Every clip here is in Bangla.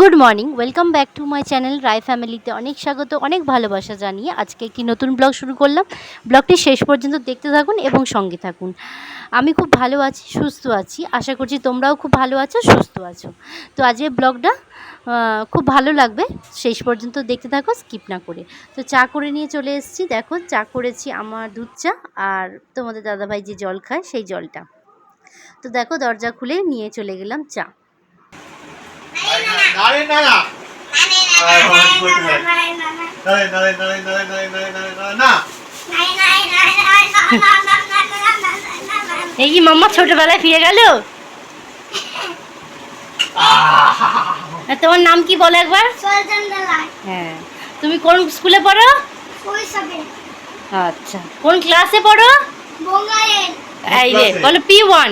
Good morning, welcome back to my channel Roy ফ্যামিলিতে অনেক স্বাগত, অনেক ভালোবাসা জানিয়ে আজকে একটি নতুন ব্লগ শুরু করলাম। ব্লগটি শেষ পর্যন্ত দেখতে থাকুন এবং সঙ্গে থাকুন। আমি খুব ভালো আছি, সুস্থ আছি, আশা করছি তোমরাও খুব ভালো আছো, সুস্থ আছো। তো আজকের ব্লগটা খুব ভালো লাগবে, শেষ পর্যন্ত দেখতে থাকো, স্কিপ না করে। তো চা করে নিয়ে চলে এসেছি, দেখো চা করেছি আমার দুধ চা আর তোমাদের দাদাভাই যে জল খায় সেই জলটা। তো দেখো দরজা খুলে নিয়ে চলে গেলাম চা। নারায়ণ নারা এই কি মাম্মা ছোটবেলায় ফিরে গেল তোমার নাম কি বলো একবার হ্যাঁ তুমি কোন স্কুলে পড়ো আচ্ছা কোন ক্লাসে পড়ো এই রে বলো পি ওয়ান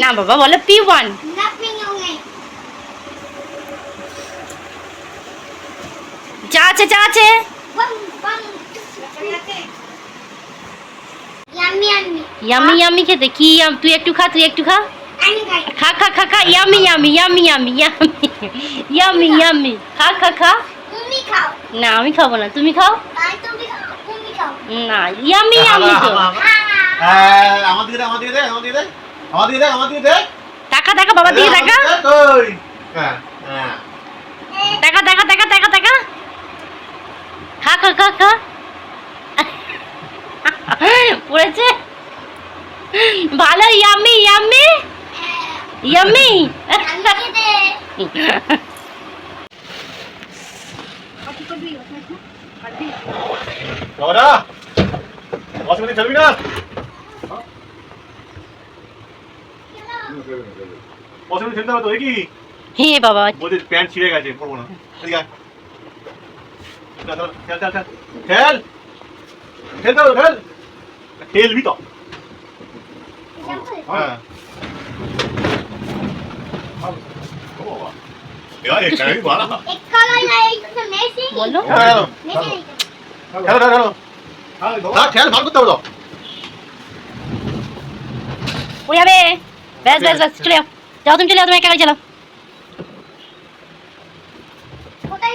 না বাবা বলো পি ওয়ান চা আছে চা আছে ইয়ামি ইয়ামি খেতে। কি তুই একটু খা তুই একটু খা। খা খা খা খা। Yummy yummy yummy yummy yummy yummy yummy খা খা খা। না আমি খাব না। তুমি খাও? না ইয়ামি ইয়ামি তো। হ্যাঁ, দে। টাকা টাকা বাবা দিয়ে টাকা আমার দিকে দে, কই? হ্যাঁ, হ্যাঁ। টাকা টাকা টাকা। টাকা টাকা খা খা খা খা। পড়েছে? ভালো ইয়ামি ইয়ামি ইয়ামি চলবি না? কি? হে বাবা। প্যান্ট ছিঁড়ে গেছে পরবো না। খেল খেল খেল খেল। খেল খেল খেল। খেলবি তো। ব্যাস ব্যাস ব্যাস চলে যাও। যাও তুমি চলে যাও তুমি একা চলে। কোথায়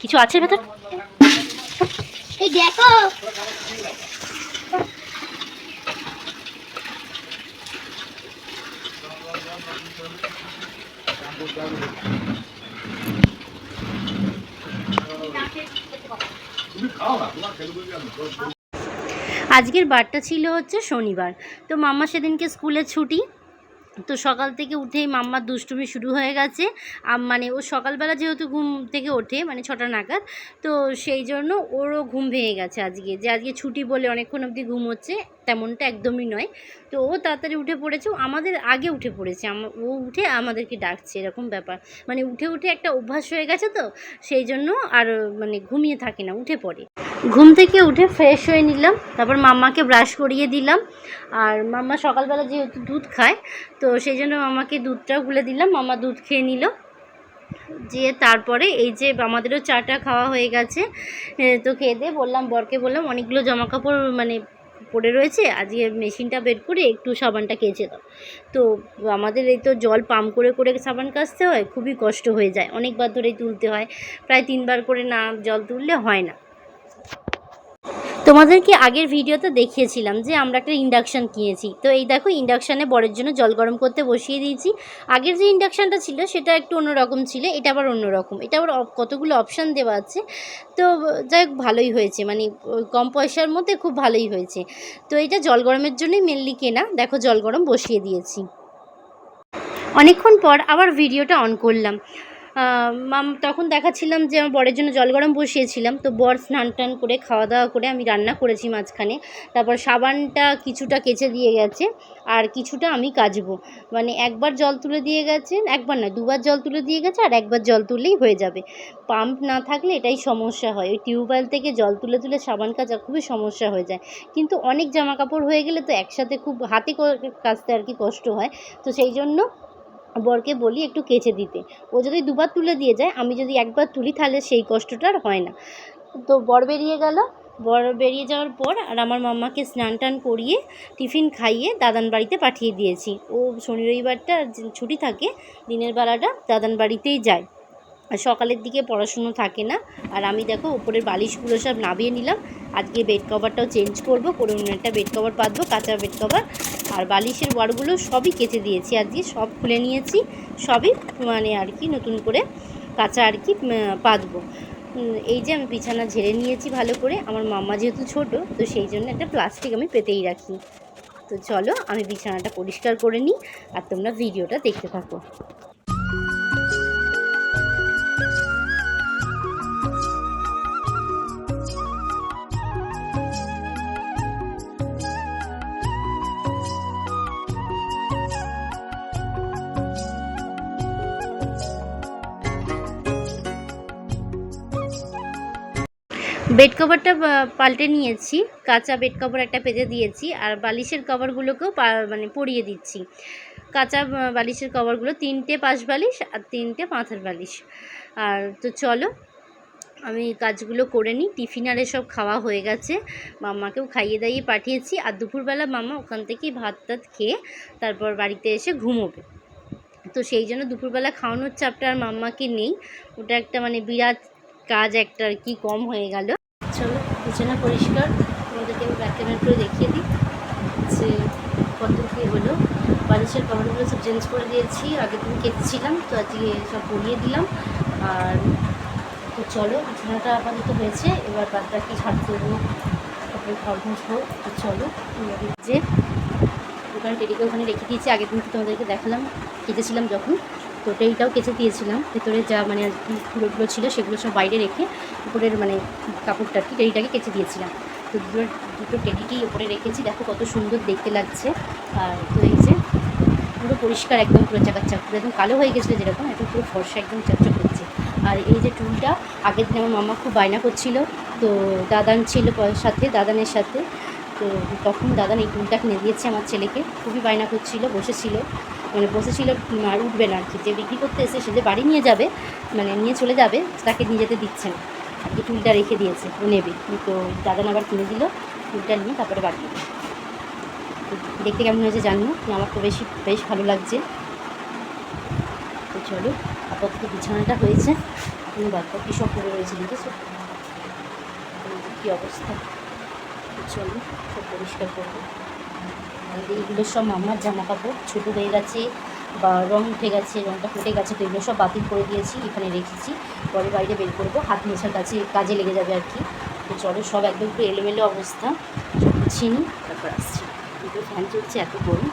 কিছু আছে ভেতর? দেখো। আজকের বারটা ছিল হচ্ছে শনিবার। তো মাম্মা সেদিনকে স্কুলে ছুটি তো সকাল থেকে উঠেই মাম্মার দুষ্টুমি শুরু হয়ে গেছে। মানে ও সকালবেলা যেহেতু ঘুম থেকে ওঠে মানে ছটা নাগাদ, তো সেই জন্য ওরও ঘুম ভেঙে গেছে আজকে। যে আজকে ছুটি বলে অনেকক্ষণ অবধি ঘুম হচ্ছে, তেমনটা একদমই নয়। তো ও তাড়াতাড়ি উঠে পড়েছে আমাদের আগে উঠে পড়েছে। ও উঠে আমাদেরকে ডাকছে, এরকম ব্যাপার। মানে উঠে উঠে একটা অভ্যাস হয়ে গেছে তো, সেই জন্য আর মানে ঘুমিয়ে থাকে না, উঠে পড়ে। ঘুম থেকে উঠে ফ্রেশ হয়ে নিলাম, তারপর মাম্মাকে ব্রাশ করিয়ে দিলাম। আর মাম্মা সকালবেলা যেহেতু দুধ খায়, তো সেই জন্য মামাকে দুধটাও গুলে দিলাম। মামা দুধ খেয়ে নিল। যে তারপরে এই যে আমাদেরও চাটা খাওয়া হয়ে গেছে তো খেয়ে দিয়ে বললাম, বরকে বললাম, অনেকগুলো জামা কাপড় মানে পড়ে রয়েছে, আজকে মেশিনটা বের করে একটু সাবানটা কেচে দাও। তো আমাদের এই তো জল পাম্প করে করে সাবান কাচতে হয়, খুবই কষ্ট হয়ে যায়। অনেকবার ধরেই তুলতে হয়। প্রায় তিনবার করে না জল তুললে হয় না। তোমাদেরকে আগের ভিডিওতে দেখিয়েছিলাম যে আমরা একটা ইন্ডাকশান কিনেছি। তো এই দেখো ইন্ডাকশানে বরের জন্য জল গরম করতে বসিয়ে দিয়েছি। আগের যে ইন্ডাকশানটা ছিল, সেটা একটু অন্যরকম ছিল, এটা আবার অন্যরকম। এটা আবার কতগুলো অপশান দেওয়া আছে। তো যাই হোক, ভালোই হয়েছে। মানে কম পয়সার মধ্যে খুব ভালোই হয়েছে। তো এটা জল গরমের জন্যই মেনলি কেনা। দেখো, জল গরম বসিয়ে দিয়েছি। অনেকক্ষণ পর আবার ভিডিওটা অন করলাম। তখন দেখাচ্ছিলাম যে আমার বরের জন্য জল গরম বসিয়েছিলাম। তো বর স্নান টান করে, খাওয়া দাওয়া করে আমি রান্না করেছি মাঝখানে। তারপর সাবানটা কিছুটা কেচে দিয়ে গেছে, আর কিছুটা আমি কাচবো। মানে একবার জল তুলে দিয়ে গেছে, একবার না দুবার জল তুলে দিয়ে গেছে, আর একবার জল তুললেই হয়ে যাবে। পাম্প না থাকলে এটাই সমস্যা হয়। ওই টিউবওয়েল থেকে জল তুলে তুলে সাবান কাচা খুবই সমস্যা হয়ে যায়। কিন্তু অনেক জামা কাপড় হয়ে গেলে তো একসাথে খুব হাতে কাচতে আর কি কষ্ট হয়। তো সেই জন্য বরকে বলি একটু কেচে দিতে। ও যদি দুবার তুলে দিয়ে যায়, আমি যদি একবার তুলি, তাহলে সেই কষ্টটা আর হয় না। তো বর বেরিয়ে গেল। বর বেরিয়ে যাওয়ার পর আর আমার মাম্মাকে স্নান টান করিয়ে, টিফিন খাইয়ে দাদান বাড়িতে পাঠিয়ে দিয়েছি। ও শনি রবিবারটা ছুটি থাকে, দিনের বেলাটা দাদান বাড়িতেই যায়। আর সকালের দিকে পড়াশুনো থাকে না। আর আমি দেখো উপরের বালিশগুলো সব নামিয়ে নিলাম। আজকে বেড কভারটাও চেঞ্জ করব করে অন্য একটা বেড কভার পাতবো কাঁচা বেড কভার আর বালিশের ওয়ারগুলো সবই কেচে দিয়েছি আজকে সব খুলে নিয়েছি। সবই মানে আর কি নতুন করে কাঁচা আর কি পাতবো। এই যে আমি বিছানা ঝেড়ে নিয়েছি ভালো করে। আমার মাম্মা যেহেতু ছোট, তো সেই জন্য একটা প্লাস্টিক আমি পেতেই রাখি। তো চলো আমি বিছানাটা পরিষ্কার করে নিই আর তোমরা ভিডিওটা দেখতে থাকো। বেড কভারটা পাল্টে নিয়েছি। কাঁচা বেড কভার একটা পেতে দিয়েছি আর বালিশের কভারগুলোকেও মানে পরিয়ে দিচ্ছি। কাঁচা বালিশের কভারগুলো তিনটে পাশ বালিশ আর তিনটে মাথার বালিশ। আর তো চলো, আমি কাজগুলো করে নিই। টিফিন আর এসব খাওয়া হয়ে গেছে। মাম্মাকেও খাইয়ে দাইয়ে পাঠিয়েছি। আর দুপুরবেলা মাম্মা ওখান থেকেই ভাত টাত খেয়ে তারপর বাড়িতে এসে ঘুমোবে। তো সেই জন্য দুপুরবেলা খাওয়ানোর চাপটা আর মাম্মাকে নেই। ওটা একটা মানে বিরাট কাজ, একটা আর কি কম হয়ে গেল। বিছানা পরিষ্কার। তোমাদেরকে আমি ব্যাক ক্যামেরা করে দেখিয়ে দিই। যে কত কী হলো। বালিশের কভারগুলো সব চেঞ্জ করে দিয়েছি। আগের দিন কেটেছিলাম, তো আজকে সব পরিয়ে দিলাম। আর তো চলো, বিছানাটা আপাতত হয়েছে। এবার বাদ বাকি ঝাড় দেবো। তারপরে ঘর মুছবো তো চলো যে ওখানে টেডিকে ওখানে রেখে দিয়েছি। আগের দিন তো তোমাদেরকে দেখালাম। কেচেছিলাম যখন। তো টেরিটাও কেচে দিয়েছিলাম। ভেতরে যা মানে ফুলোগুলো ছিল সেগুলো সব বাইরে রেখে উপরের মানে কাপড়টা কি টেরিটাকে কেচে দিয়েছিলাম। তো দুটো দুটো টেডিকেই উপরে রেখেছি। দেখো কত সুন্দর দেখতে লাগছে। আর তো এই যে পুরো পরিষ্কার একদম পুরো চাকাচ্চাক পুরো একদম কালো হয়ে গেছিল যেরকম, এখন পুরো ফর্সা একদম চকচক করছে। আর এই যে টুলটা আগের দিন আমার মামা খুব বায়না করছিল। তো দাদান ছিল সাথে, দাদানের সাথে। তো তখন দাদান এই টুলটা কিনে দিয়েছে আমার ছেলেকে। খুবই বায়না করছিল, বসেছিল। মানে বসেছিল আর উঠবে না আর কি। যে বিক্রি করতে এসে সে যে বাড়ি নিয়ে যাবে মানে নিয়ে চলে যাবে, তাকে নিয়ে যেতে দিচ্ছে না। আর কি টুলটা রেখে দিয়েছে, ও নেবে। তো দাদান আবার কিনে দিল টুলটা নিয়ে তারপরে বাড়ি। দেখতে কেমন হয়েছে জানব আমার তো বেশি, বেশ ভালো লাগছে। তো চলো, আপাতত বিছানাটা হয়েছে। এখন বাদ বাকি সব পড়ে রয়েছে দেখেছ? কী অবস্থা? চলো, সব পরিষ্কার করব। আর এইগুলো সব আমার জামা কাপড় ছোটো হয়ে গেছে বা রং উঠে গেছে, রংটা ফুটে গেছে, তো এগুলো সব বাতিল করে দিয়েছি, এখানে রেখেছি। পরে বাইরে বের করব, হাত মোছার কাছে কাজে লেগে যাবে আর কি। তো চলো সব একদম একটু এলোমেলো অবস্থা ছিনি তারপর আসছি। কিন্তু ফ্যান চলছে, এত গরম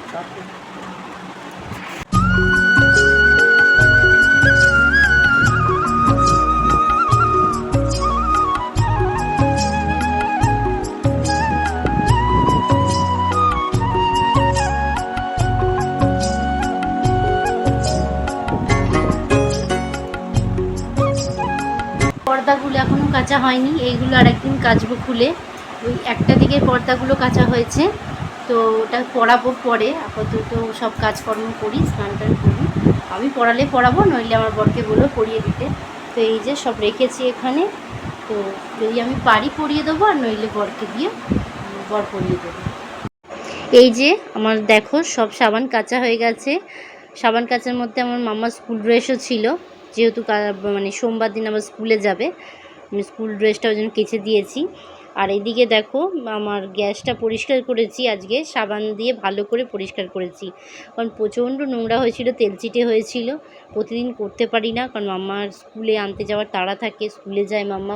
কাঁচা হয়নি, এইগুলো আর একদিন কাচবো খুলে। ওই একটা দিকে পর্দাগুলো কাঁচা হয়েছে, তো ওটা পড়াবো পরে, আপাতত সব কাজকর্ম করি, স্নান টান করি। আমি পড়ালে পড়াবো নইলে আমার বরকে বলো পড়িয়ে দিতে। তো এই যে সব রেখেছি এখানে, তো যদি আমি পারি পড়িয়ে দেবো, আর নইলে বরকে দিয়ে বর পড়িয়ে দেবো। এই যে আমার দেখো সব সাবান কাঁচা হয়ে গেছে। সাবান কাচার মধ্যে আমার মামার স্কুল ড্রেসও ছিল, যেহেতু মানে সোমবার দিন আবার স্কুলে যাবে। স্কুল ড্রেসটা ওই জন্য কেচে দিয়েছি। আর এদিকে দেখো, আমার গ্যাসটা পরিষ্কার করেছি, আজকে সাবান দিয়ে ভালো করে পরিষ্কার করেছি। কারণ প্রচণ্ড নোংরা হয়েছিল তেলচিটে হয়েছিল, প্রতিদিন করতে পারি না, কারণ মাম্মার স্কুলে আনতে যাওয়ার তাড়া থাকে, স্কুলে যায় মাম্মা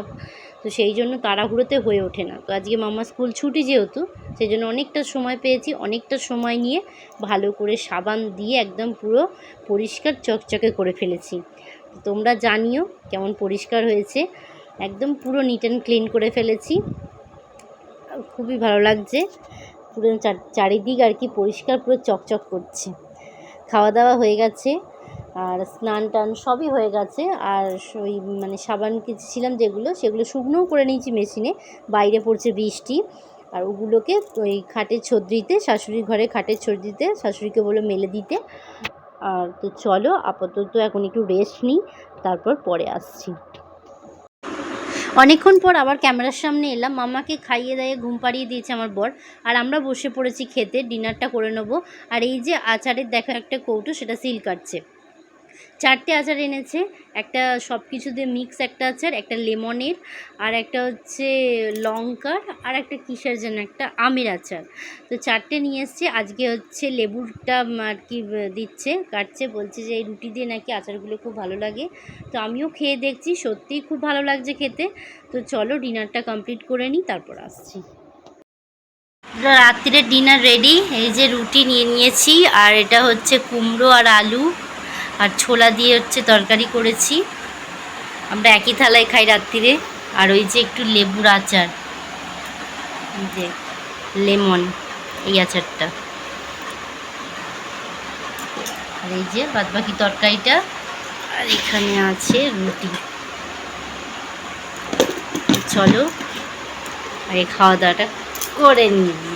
তো সেই জন্য তাড়াহুড়োতে হয়ে ওঠে না। তো আজকে মাম্মা স্কুল ছুটি যেহেতু, সেই জন্য অনেকটা সময় পেয়েছি, অনেকটা সময় নিয়ে ভালো করে সাবান দিয়ে একদম পুরো পরিষ্কার চকচকে করে ফেলেছি। তোমরা জানিও কেমন পরিষ্কার হয়েছে। একদম পুরো নিট অ্যান্ড ক্লিন করে ফেলেছি। খুবই ভালো লাগছে। পুরো চার- চারিদিক আর কি পরিষ্কার, পুরো চকচক করছে। খাওয়া দাওয়া হয়ে গেছে, আর স্নান টান সবই হয়ে গেছে। আর ওই মানে সাবান ছিলাম যেগুলো, সেগুলো শুকনোও করে নিয়েছি মেশিনে। বাইরে পড়ছে বৃষ্টি। আর ওগুলোকে ওই খাটের ছদ্রিতে, শাশুড়ির ঘরে খাটের ছদ্রিতে, শাশুড়িকে বলে মেলে দিতে। আর তো চলো, আপাতত এখন একটু রেস্ট নিই, তারপর পরে আসছি। অনেকক্ষণ পর আবার ক্যামেরার সামনে এলাম। মামাকে খাইয়ে দাইয়ে ঘুম পাড়িয়ে দিয়েছে আমার বর। আর আমরা বসে পড়েছি খেতে, ডিনারটা করে নেব। আর এই যে আচারের, দেখা একটা কৌটো, সেটা সিল কাটছে। চারটে আচার এনেছে, একটা সব কিছু দিয়ে মিক্স একটা আচার, একটা লেমনের, আর একটা হচ্ছে লঙ্কার, আর একটা কিসের যেন একটা আমের আচার। তো চারটে নিয়ে এসছে, আজকে হচ্ছে লেবুরটা আর কি দিচ্ছে, কাটছে, বলছে যে এই রুটি দিয়ে নাকি আচারগুলো খুব ভালো লাগে। তো আমিও খেয়ে দেখছি, সত্যিই খুব ভালো লাগছে খেতে। তো চলো ডিনারটা কমপ্লিট করে নিই, তারপর আসছি। রাত্রিরের ডিনার রেডি, এই যে রুটি নিয়ে নিয়েছি, আর এটা হচ্ছে কুমড়ো আর আলু। আর ছোলা দিয়ে হচ্ছে তরকারি করেছি। আমরা একই থালায় খাই রাত্রিরে। আর ওই যে একটু লেবুর আচার। যে লেমন, এই আচারটা। আর এই যে বাদবাকি তরকারিটা। আর এখানে আছে রুটি। চলো আর এই খাওয়া দাওয়াটা করে নিই।